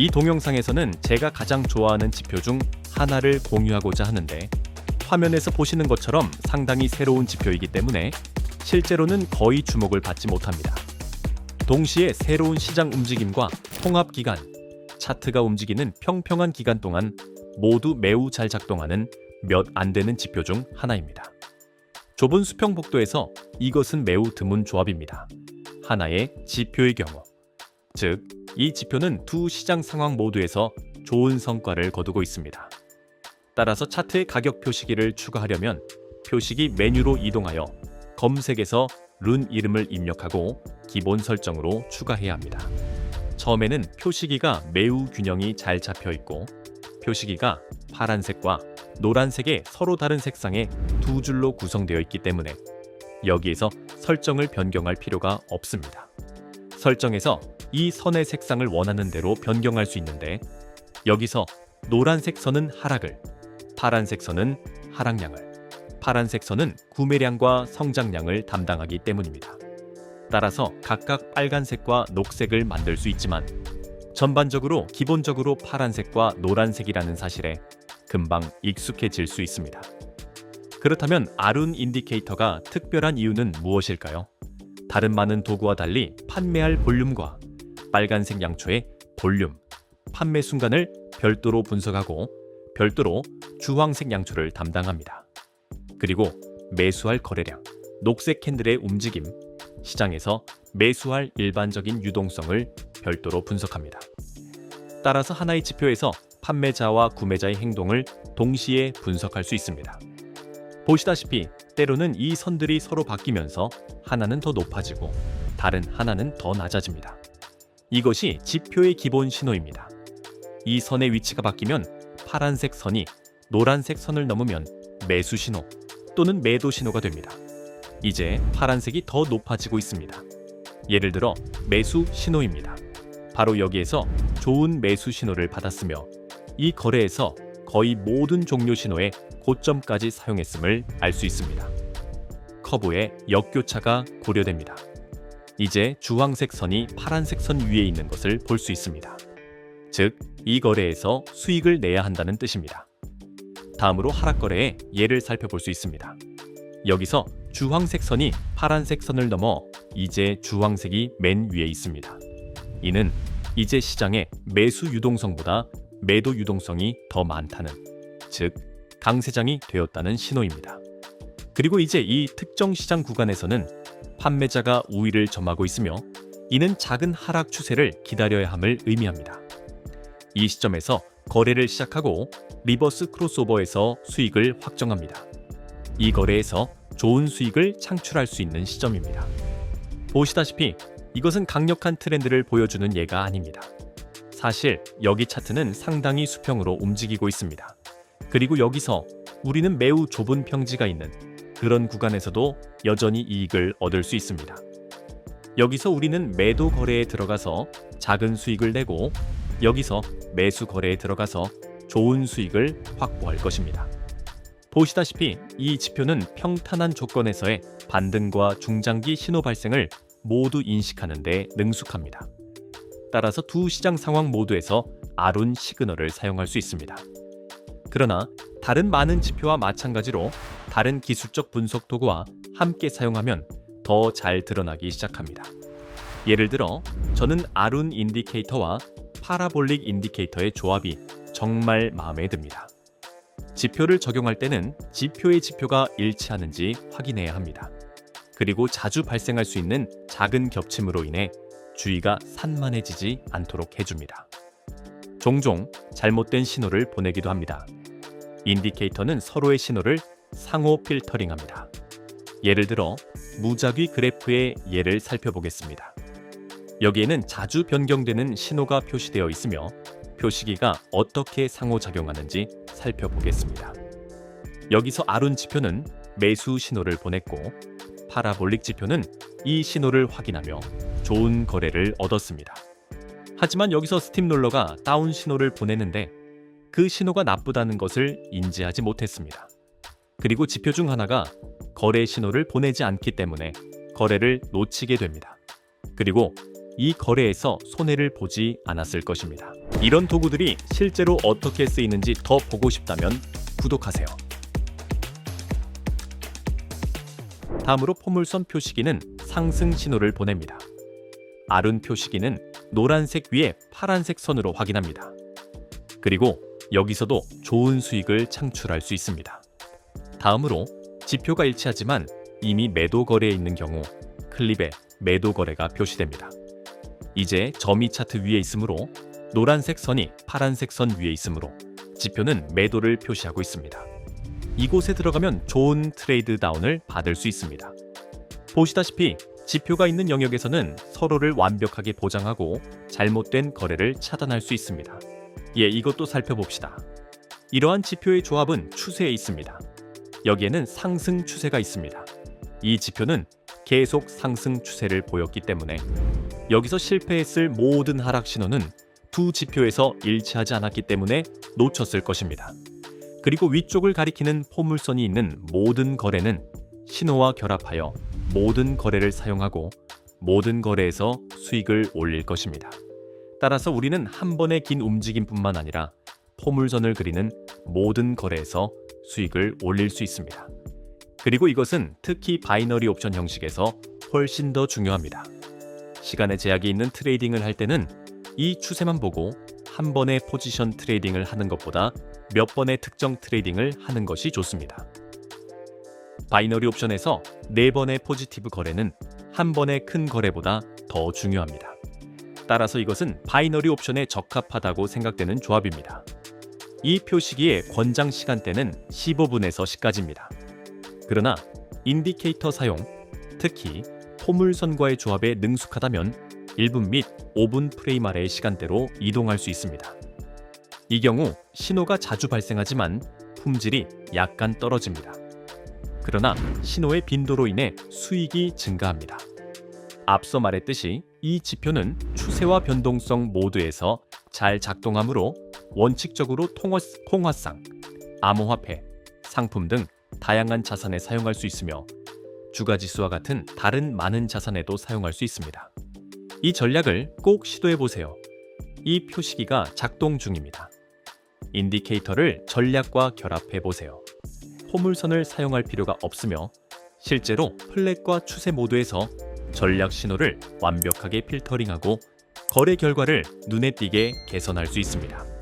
이 동영상에서는 제가 가장 좋아하는 지표 중 하나를 공유하고자 하는데 화면에서 보시는 것처럼 상당히 새로운 지표이기 때문에 실제로는 거의 주목을 받지 못합니다. 동시에 새로운 시장 움직임과 통합 기간, 차트가 움직이는 평평한 기간 동안 모두 매우 잘 작동하는 몇 안 되는 지표 중 하나입니다. 좁은 수평 복도에서 이것은 매우 드문 조합입니다. 하나의 지표의 경우, 즉, 이 지표는 두 시장 상황 모두에서 좋은 성과를 거두고 있습니다. 따라서 차트의 가격 표시기를 추가하려면 표시기 메뉴로 이동하여 검색에서 룬 이름을 입력하고 기본 설정으로 추가해야 합니다. 처음에는 표시기가 매우 균형이 잘 잡혀 있고 표시기가 파란색과 노란색의 서로 다른 색상의 두 줄로 구성되어 있기 때문에 여기에서 설정을 변경할 필요가 없습니다. 설정에서 이 선의 색상을 원하는 대로 변경할 수 있는데 여기서 노란색 선은 하락을, 파란색 선은 하락량을, 파란색 선은 구매량과 성장량을 담당하기 때문입니다. 따라서 각각 빨간색과 녹색을 만들 수 있지만 전반적으로 기본적으로 파란색과 노란색이라는 사실에 금방 익숙해질 수 있습니다. 그렇다면 아룬 인디케이터가 특별한 이유는 무엇일까요? 다른 많은 도구와 달리 판매할 볼륨과 빨간색 양초의 볼륨, 판매 순간을 별도로 분석하고 별도로 주황색 양초를 담당합니다. 그리고 매수할 거래량, 녹색 캔들의 움직임, 시장에서 매수할 일반적인 유동성을 별도로 분석합니다. 따라서 하나의 지표에서 판매자와 구매자의 행동을 동시에 분석할 수 있습니다. 보시다시피 때로는 이 선들이 서로 바뀌면서 하나는 더 높아지고 다른 하나는 더 낮아집니다. 이것이 지표의 기본 신호입니다. 이 선의 위치가 바뀌면 파란색 선이 노란색 선을 넘으면 매수 신호 또는 매도 신호가 됩니다. 이제 파란색이 더 높아지고 있습니다. 예를 들어 매수 신호입니다. 바로 여기에서 좋은 매수 신호를 받았으며 이 거래에서 거의 모든 종료 신호의 고점까지 사용했음을 알 수 있습니다. 커브의 역교차가 고려됩니다. 이제 주황색 선이 파란색 선 위에 있는 것을 볼 수 있습니다. 즉, 이 거래에서 수익을 내야 한다는 뜻입니다. 다음으로 하락 거래의 예를 살펴볼 수 있습니다. 여기서 주황색 선이 파란색 선을 넘어 이제 주황색이 맨 위에 있습니다. 이는 이제 시장에 매수 유동성보다 매도 유동성이 더 많다는, 즉, 강세장이 되었다는 신호입니다. 그리고 이제 이 특정 시장 구간에서는 판매자가 우위를 점하고 있으며 이는 작은 하락 추세를 기다려야 함을 의미합니다. 이 시점에서 거래를 시작하고 리버스 크로스오버에서 수익을 확정합니다. 이 거래에서 좋은 수익을 창출할 수 있는 시점입니다. 보시다시피 이것은 강력한 트렌드를 보여주는 예가 아닙니다. 사실 여기 차트는 상당히 수평으로 움직이고 있습니다. 그리고 여기서 우리는 매우 좁은 평지가 있는 그런 구간에서도 여전히 이익을 얻을 수 있습니다. 여기서 우리는 매도 거래에 들어가서 작은 수익을 내고 여기서 매수 거래에 들어가서 좋은 수익을 확보할 것입니다. 보시다시피 이 지표는 평탄한 조건에서의 반등과 중장기 신호 발생을 모두 인식하는 데 능숙합니다. 따라서 두 시장 상황 모두에서 아룬 시그널을 사용할 수 있습니다. 그러나 다른 많은 지표와 마찬가지로 다른 기술적 분석 도구와 함께 사용하면 더 잘 드러나기 시작합니다. 예를 들어 저는 아룬 인디케이터와 파라볼릭 인디케이터의 조합이 정말 마음에 듭니다. 지표를 적용할 때는 지표의 지표가 일치하는지 확인해야 합니다. 그리고 자주 발생할 수 있는 작은 겹침으로 인해 주의가 산만해지지 않도록 해줍니다. 종종 잘못된 신호를 보내기도 합니다. 인디케이터는 서로의 신호를 상호 필터링합니다. 예를 들어 무작위 그래프의 예를 살펴보겠습니다. 여기에는 자주 변경되는 신호가 표시되어 있으며 표시기가 어떻게 상호작용하는지 살펴보겠습니다. 여기서 아룬 지표는 매수 신호를 보냈고 파라볼릭 지표는 이 신호를 확인하며 좋은 거래를 얻었습니다. 하지만 여기서 스팀롤러가 다운 신호를 보내는데 그 신호가 나쁘다는 것을 인지하지 못했습니다. 그리고 지표 중 하나가 거래 신호를 보내지 않기 때문에 거래를 놓치게 됩니다. 그리고 이 거래에서 손해를 보지 않았을 것입니다. 이런 도구들이 실제로 어떻게 쓰이는지 더 보고 싶다면 구독하세요. 다음으로 포물선 표시기는 상승 신호를 보냅니다. 아룬 표시기는 노란색 위에 파란색 선으로 확인합니다. 그리고 여기서도 좋은 수익을 창출할 수 있습니다. 다음으로 지표가 일치하지만 이미 매도 거래에 있는 경우 클립에 매도 거래가 표시됩니다. 이제 점이 차트 위에 있으므로 노란색 선이 파란색 선 위에 있으므로 지표는 매도를 표시하고 있습니다. 이곳에 들어가면 좋은 트레이드 다운을 받을 수 있습니다. 보시다시피 지표가 있는 영역에서는 서로를 완벽하게 보장하고 잘못된 거래를 차단할 수 있습니다. 예, 이것도 살펴봅시다. 이러한 지표의 조합은 추세에 있습니다. 여기에는 상승 추세가 있습니다. 이 지표는 계속 상승 추세를 보였기 때문에 여기서 실패했을 모든 하락 신호는 두 지표에서 일치하지 않았기 때문에 놓쳤을 것입니다. 그리고 위쪽을 가리키는 포물선이 있는 모든 거래는 신호와 결합하여 모든 거래를 사용하고 모든 거래에서 수익을 올릴 것입니다. 따라서 우리는 한 번의 긴 움직임뿐만 아니라 포물선을 그리는 모든 거래에서 수익을 올릴 수 있습니다. 그리고 이것은 특히 바이너리 옵션 형식에서 훨씬 더 중요합니다. 시간의 제약이 있는 트레이딩을 할 때는 이 추세만 보고 한 번의 포지션 트레이딩을 하는 것보다 몇 번의 특정 트레이딩을 하는 것이 좋습니다. 바이너리 옵션에서 네 번의 포지티브 거래는 한 번의 큰 거래보다 더 중요합니다. 따라서 이것은 바이너리 옵션에 적합하다고 생각되는 조합입니다. 이 표시기의 권장 시간대는 15분에서 10까지입니다. 그러나 인디케이터 사용, 특히 포물선과의 조합에 능숙하다면 1분 및 5분 프레임 아래의 시간대로 이동할 수 있습니다. 이 경우 신호가 자주 발생하지만 품질이 약간 떨어집니다. 그러나 신호의 빈도로 인해 수익이 증가합니다. 앞서 말했듯이 이 지표는 추세와 변동성 모두에서 잘 작동하므로 원칙적으로 통화, 통화 상, 암호화폐, 상품 등 다양한 자산에 사용할 수 있으며 주가지수와 같은 다른 많은 자산에도 사용할 수 있습니다. 이 전략을 꼭 시도해 보세요. 이 표시기가 작동 중입니다. 인디케이터를 전략과 결합해 보세요. 포물선을 사용할 필요가 없으며 실제로 플랫과 추세 모드에서 전략 신호를 완벽하게 필터링하고 거래 결과를 눈에 띄게 개선할 수 있습니다.